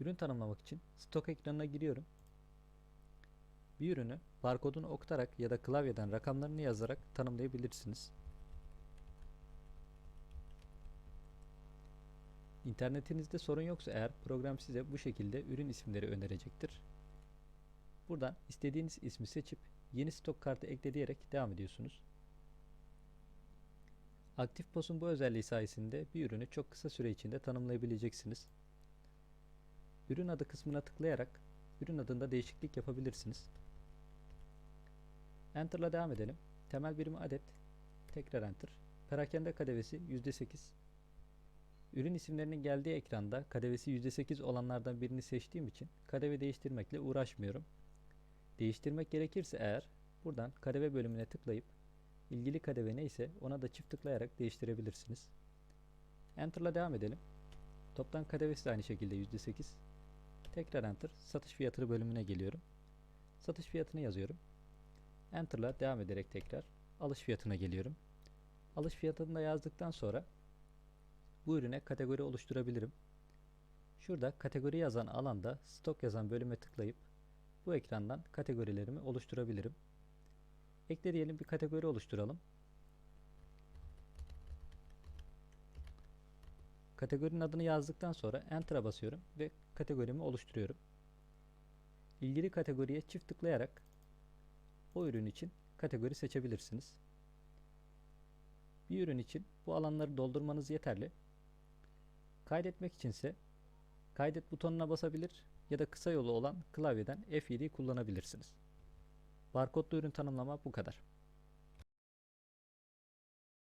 Ürün tanımlamak için stok ekranına giriyorum. Bir ürünü barkodunu okutarak ya da klavyeden rakamlarını yazarak tanımlayabilirsiniz. İnternetinizde sorun yoksa eğer program size bu şekilde ürün isimleri önerecektir. Buradan istediğiniz ismi seçip yeni stok kartı ekle diyerek devam ediyorsunuz. Aktif POS'un bu özelliği sayesinde bir ürünü çok kısa süre içinde tanımlayabileceksiniz. Ürün adı kısmına tıklayarak ürün adında değişiklik yapabilirsiniz. Enter'la devam edelim. Temel birimi adet, tekrar Enter. Perakende kadevesi %8. Ürün isimlerinin geldiği ekranda kadevesi %8 olanlardan birini seçtiğim için kadeve değiştirmekle uğraşmıyorum. Değiştirmek gerekirse eğer buradan kadeve bölümüne tıklayıp ilgili kadeve neyse ona da çift tıklayarak değiştirebilirsiniz. Enter'la devam edelim. Toptan kadevesi de aynı şekilde %8. Tekrar Enter. Satış fiyatı bölümüne geliyorum. Satış fiyatını yazıyorum. Enter'la devam ederek tekrar alış fiyatına geliyorum. Alış fiyatını da yazdıktan sonra bu ürüne kategori oluşturabilirim. Şurada kategori yazan alanda stok yazan bölüme tıklayıp bu ekrandan kategorilerimi oluşturabilirim. Ekle diyelim bir kategori oluşturalım. Kategorinin adını yazdıktan sonra Enter'a basıyorum ve kategorimi oluşturuyorum. İlgili kategoriye çift tıklayarak o ürün için kategori seçebilirsiniz. Bir ürün için bu alanları doldurmanız yeterli. Kaydetmek içinse kaydet butonuna basabilir ya da kısa yolu olan klavyeden F7'yi kullanabilirsiniz. Barkodlu ürün tanımlama bu kadar.